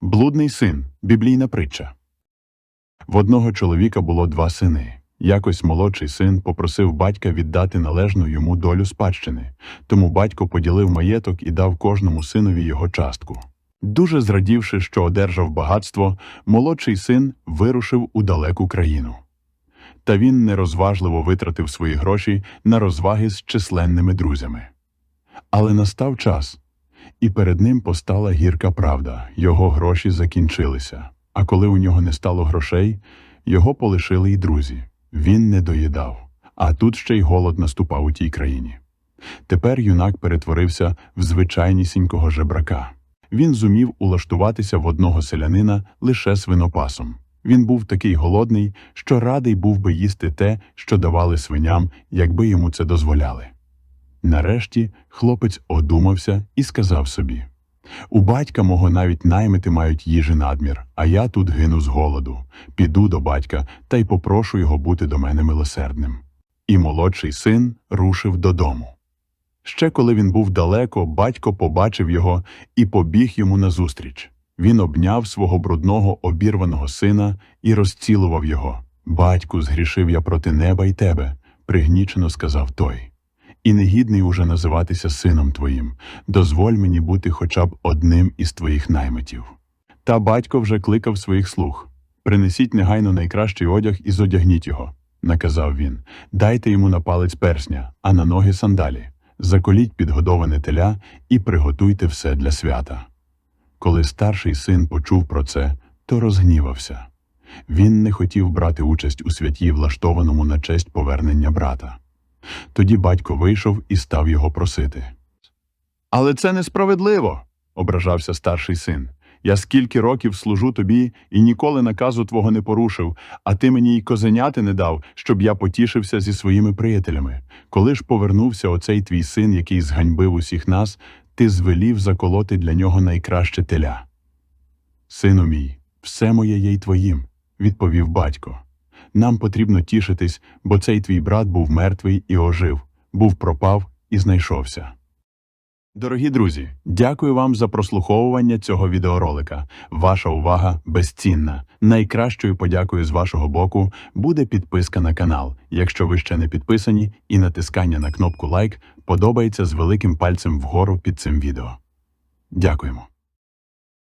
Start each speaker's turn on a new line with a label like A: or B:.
A: Блудний син біблійна притча. В одного чоловіка було два сини. Якось молодший син попросив батька віддати належну йому долю спадщини, тому батько поділив маєток і дав кожному синові його частку. Дуже зрадівши, що одержав багатство, молодший син вирушив у далеку країну. Та він нерозважливо витратив свої гроші на розваги з численними друзями. Але настав час, і перед ним постала гірка правда його гроші закінчилися. А коли у нього не стало грошей, його полишили й друзі. Він не доїдав, а тут ще й голод наступав у тій країні. Тепер юнак перетворився в звичайнісінького жебрака. Він зумів улаштуватися в одного селянина лише свинопасом. Він був такий голодний, що радий був би їсти те, що давали свиням, якби йому це дозволяли. Нарешті хлопець одумався і сказав собі у батька мого навіть наймити мають їжі надмір, а я тут гину з голоду. Піду до батька та й попрошу його бути до мене милосердним. І молодший син рушив додому. Ще коли він був далеко, батько побачив його і побіг йому назустріч. Він обняв свого брудного обірваного сина і розцілував його. Батьку, згрішив я проти неба й тебе, пригнічено сказав той. І негідний уже називатися сином твоїм. Дозволь мені бути хоча б одним із твоїх наймитів. Та батько вже кликав своїх слуг. Принесіть негайно найкращий одяг і зодягніть його, наказав він. Дайте йому на палець персня, а на ноги сандалі. Заколіть підгодоване теля і приготуйте все для свята. Коли старший син почув про це, то розгнівався. Він не хотів брати участь у святі, влаштованому на честь повернення брата. Тоді батько вийшов і став його просити. Але це несправедливо, ображався старший син. Я скільки років служу тобі і ніколи наказу твого не порушив, а ти мені й козеняти не дав, щоб я потішився зі своїми приятелями. Коли ж повернувся оцей твій син, який зганьбив усіх нас, ти звелів заколоти для нього найкраще теля. Сину мій, все моє є й твоїм, відповів батько. Нам потрібно тішитись, бо цей твій брат був мертвий і ожив, був пропав і знайшовся. Дорогі друзі, дякую вам за прослуховування цього відеоролика. Ваша увага безцінна. Найкращою подякою з вашого боку буде підписка на канал, якщо ви ще не підписані, і натискання на кнопку лайк подобається з великим пальцем вгору під цим відео. Дякуємо.